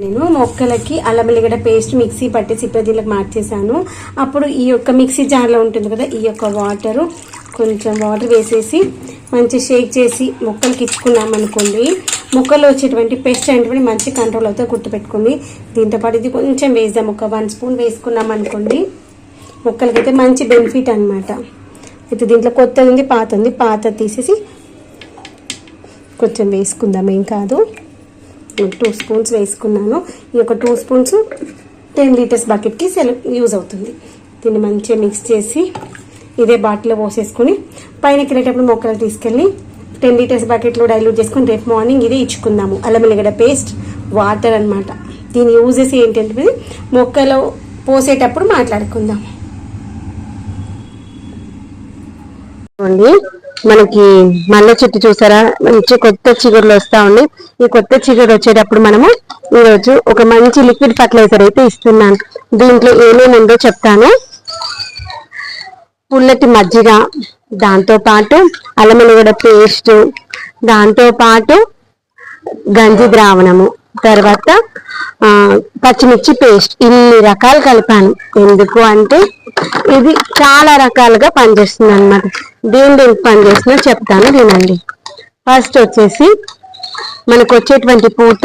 నేను మొక్కలకి అల్లం వెల్లిగడ్డ పేస్ట్ మిక్సీ పట్టి సిప్పదీలకు మార్చేసాను అప్పుడు ఈ యొక్క మిక్సీ జార్లో ఉంటుంది కదా ఈ యొక్క వాటరు కొంచెం వాటర్ వేసేసి మంచి షేక్ చేసి మొక్కలకి ఇచ్చుకున్నాం అనుకోండి. మొక్కల్లో వచ్చేటువంటి పెస్ట్ అనేటువంటి మంచి కంట్రోల్ అవుతా గుర్తుపెట్టుకోండి. దీంతో పాటు ఇది కొంచెం వేద్దాం ఒక వన్ స్పూన్ వేసుకున్నాం అనుకోండి. మొక్కలకైతే మంచి బెనిఫిట్ అనమాట అయితే దీంట్లో కొత్తది ఉంది పాత ఉంది పాత తీసేసి కొంచెం వేసుకుందాం ఏం కాదు. టూ స్పూన్స్ వేసుకున్నాను. ఈ యొక్క టూ స్పూన్స్ టెన్ లీటర్స్ బకెట్కి సెల్ యూజ్ అవుతుంది. దీన్ని మంచిగా మిక్స్ చేసి ఇదే బాటిల్లో పోసేసుకుని పైన వెళ్ళేటప్పుడు మొక్కలు తీసుకెళ్ళి టెన్ లీటర్స్ బకెట్లో డైల్యూట్ చేసుకొని రేపు మార్నింగ్ ఇదే ఇచ్చుకుందాము. అల్లం వెల్లిగడ్డ పేస్ట్ వాటర్ అన్నమాట. దీని యూజెస్ ఏంటంటే మొక్కలో పోసేటప్పుడు మాట్లాడుకుందాం. అండి మనకి మల్లె చెట్టు చూసారా? మంచి కొత్త చిగురులు వస్తా ఉన్నాయి. ఈ కొత్త చిగురు వచ్చేటప్పుడు మనము ఈరోజు ఒక మంచి లిక్విడ్ ఫర్టిలైజర్ అయితే ఇస్తున్నాను. దీంట్లో ఏమేమి ఉందో చెప్తాను. పుల్లటి మజ్జిగ దాంతో పాటు అల్లమెల్లిగడ్డ పేస్ట్ దాంతో పాటు గంజి ద్రావణము. తర్వాత పచ్చిమిర్చి పేస్ట్. ఇన్ని రకాలు కలిపాను. ఎందుకు అంటే ఇది చాలా రకాలుగా పనిచేస్తుంది అనమాట దేని దేనికి పనిచేస్తుందో చెప్తాను వినండి. ఫస్ట్ వచ్చేసి మనకు వచ్చేటువంటి పూత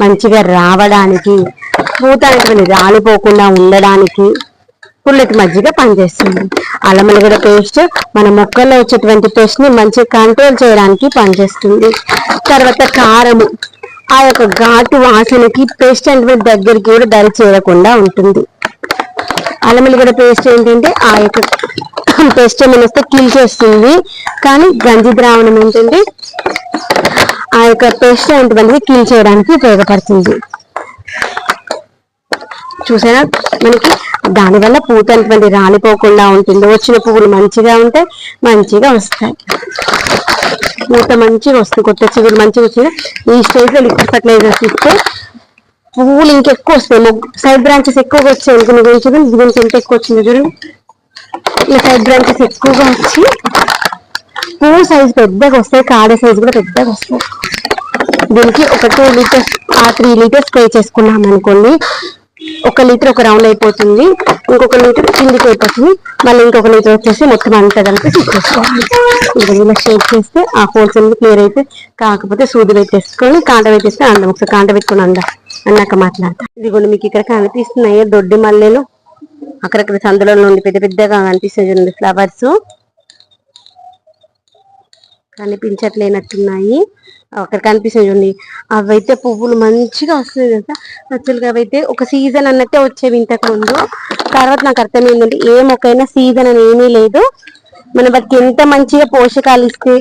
మంచిగా రావడానికి పూత అనేటువంటి రాలిపోకుండా ఉండడానికి పుల్లటి మజ్జిగ పనిచేస్తుంది. అల్లమల్లిగడ్డ పేస్ట్ మన మొక్కల్లో వచ్చేటువంటి పేస్ట్ని మంచిగా కంట్రోల్ చేయడానికి పనిచేస్తుంది. తర్వాత కారము. ఆ యొక్క ఘాటు వాసనకి పేస్ట్ అంటే దగ్గరికి కూడా దరి చేరకుండా ఉంటుంది. అల్లమల్లిగడ్డ పేస్ట్ ఏంటంటే ఆ యొక్క పేస్ట్ ఏమైనా వస్తే కిల్ చేస్తుంది. కానీ గంజి ద్రావణం ఏంటంటే ఆ యొక్క పేస్ట్ అనేటువంటిది కిల్ చేయడానికి ఉపయోగపడుతుంది. చూసారా? మనకి దానివల్ల పూత ఎంతమంది రాలిపోకుండా ఉంటుంది వచ్చిన పువ్వులు మంచిగా ఉంటే మంచిగా వస్తాయి. పూత మంచిగా వస్తుంది కొత్త చిగురు మంచిగా వచ్చింది. ఈ స్టేజ్లో లిక్విడ్ ఫర్టిలైజర్స్ ఇస్తే పువ్వులు ఇంకెక్కువ వస్తాయి. సైడ్ బ్రాంచెస్ ఎక్కువగా వచ్చాయి అనుకున్న గురించి దీనికి ఎంత ఎక్కువ వచ్చింది చూడండి ఈ సైడ్ బ్రాంచెస్ ఎక్కువగా వచ్చి పువ్వు సైజ్ పెద్దగా వస్తాయి. కాడ సైజ్ కూడా పెద్దగా వస్తాయి. దీనికి ఒక టూ లీటర్స్ ఆ త్రీ లీటర్స్ స్ప్రే చేసుకున్నాం అనుకోండి ఒక లీటర్ ఒక రౌండ్ అయిపోతుంది. ఇంకొక లీటర్ కిందికి అయిపోతుంది. మళ్ళీ ఇంకొక లీటర్ వచ్చేసి మొత్తం అంతా కలిపి ఇంకా ఇలా షేక్ చేస్తే ఆ హోల్స్ అన్ని క్లియర్ అయితే కాకపోతే సూది పెట్టేసుకొని కాంట పెట్టేస్తే అందం. ఒకసారి కాంట పెట్టుకుని అందా. అన్నాక మాట్లాడతా ఇదిగోండి మీకు ఇక్కడ కనిపిస్తున్నాయి దొడ్డి మల్లెలు. అక్కడక్కడ సందులో నుండి పెద్ద పెద్దగా కనిపిస్తుంది ఫ్లవర్స్. కనిపించట్లేనట్టున్నాయి. అక్కడ కనిపిస్తుంది చూడండి. అవైతే పువ్వులు మంచిగా వస్తాయి కదా యాక్చువల్గా అవైతే ఒక సీజన్ అన్నట్టే వచ్చేవి ఇంతకు ముందు. తర్వాత నాకు అర్థమైందండి ఏ మొక్కైనా సీజన్ అని ఏమీ లేదు. మన వాటికి ఎంత మంచిగా పోషకాలు ఇస్తే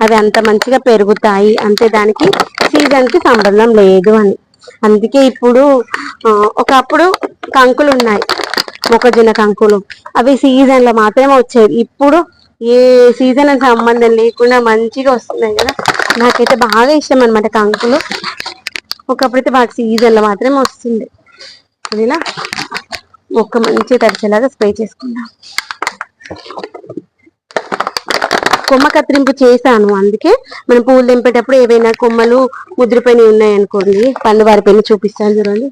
అవి అంత మంచిగా పెరుగుతాయి. అంతే దానికి సీజన్కి సంబంధం లేదు అని. అందుకే ఇప్పుడు ఆ, ఒకప్పుడు కంకులు ఉన్నాయి మొక్కజొన్న కంకులు. అవి సీజన్లో మాత్రమే వచ్చేవి. ఇప్పుడు ఏ సీజన్ అని సంబంధం లేకుండా మంచిగా వస్తున్నాయి కదా. నాకైతే బాగా ఇష్టం అనమాట కంకులు. ఒకప్పుడైతే బాగా సీజన్లో మాత్రమే వస్తుంది అదిలా మొక్క మంచిగా తడిచేలాగా స్ప్రే చేసుకుందాం కొమ్మ కత్తిరింపు చేశాను అందుకే. మనం పూలు తెంపేటప్పుడు ఏవైనా కొమ్మలు ముద్రపోయినవి ఉన్నాయనుకోండి పండు వారిపోయిన చూపిస్తాను చూడండి.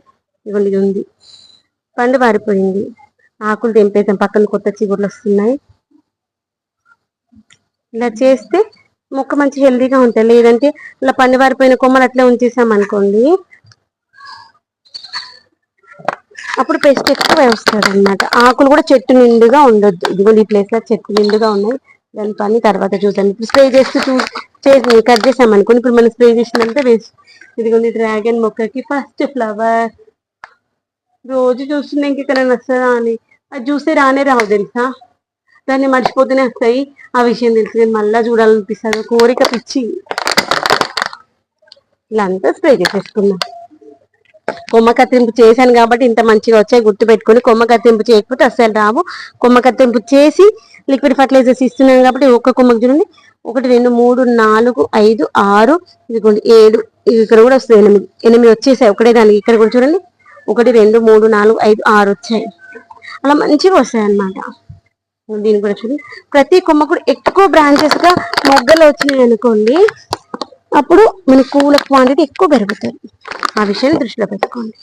ఇదిగోండి ఇది ఉంది. పండు వారిపోయింది ఆకులు తెంపేసాం పక్కన కొత్త చిగుర్లు వస్తున్నాయి. ఇలా చేస్తే మొక్క మంచి హెల్దీగా ఉంటాయి లేదంటే ఇలా పండివారిపోయిన కొమ్మలు అట్లా ఉంచేసాం అనుకోండి. అప్పుడు పెస్ట్ ఎక్కువ వస్తుంది అనమాట ఆకులు కూడా చెట్టు నిండుగా ఉండొద్దు. ఇదిగోండి ఈ ప్లేస్లో చెట్టు నిండుగా ఉన్నాయి. దాని పని తర్వాత చూద్దాం. ఇప్పుడు స్ప్రే చేస్తూ చూ చేసి కట్ చేసాం అనుకోండి. ఇప్పుడు మనం స్ప్రే చేసినంత వేస్ట్. ఇదిగోండి డ్రాగన్ మొక్కకి ఫస్ట్ ఫ్లవర్ రోజు చూస్తున్నా ఇంక ఇక్కడ వస్తుందా అని. అది చూస్తే రానే రావు తెలుసా? దాన్ని మర్చిపోతూనే వస్తాయి. ఆ విషయం తెలుసుకొని మళ్ళీ మళ్ళా చూడాలనిపిస్తుంది కోరిక పిచ్చి. ఇలా అంతా స్ప్రే చేసేసుకున్నాం. కొమ్మ కత్తింపు చేశాను కాబట్టి ఇంత మంచిగా వచ్చాయి. గుర్తు పెట్టుకొని కొమ్మ కత్తింపు చేయకపోతే అస్సలు రావు. కొమ్మ కత్తింపు చేసి లిక్విడ్ ఫర్టిలైజర్స్ ఇస్తున్నాను కాబట్టి ఒక్క కొమ్మకు చూడండి. ఒకటి రెండు మూడు నాలుగు ఐదు ఆరు ఇదిగోండి ఏడు ఇక్కడ కూడా వస్తుంది ఎనిమిది. ఎనిమిది వచ్చేసాయి. ఒకటే దానికి ఇక్కడ కూడా చూడండి. ఒకటి రెండు మూడు నాలుగు ఐదు ఆరు వచ్చాయి. అలా మంచిగా వస్తాయి అన్నమాట దీని కూడా చూడండి ప్రతి కొమ్మ కూడా ఎక్కువ బ్రాంచెస్గా మొగ్గలు వచ్చినాయి అనుకోండి అప్పుడు మన కూల క్వాంటిటీ ఎక్కువ పెరుగుతుంది. ఆ విషయాన్ని దృష్టిలో పెట్టుకోండి.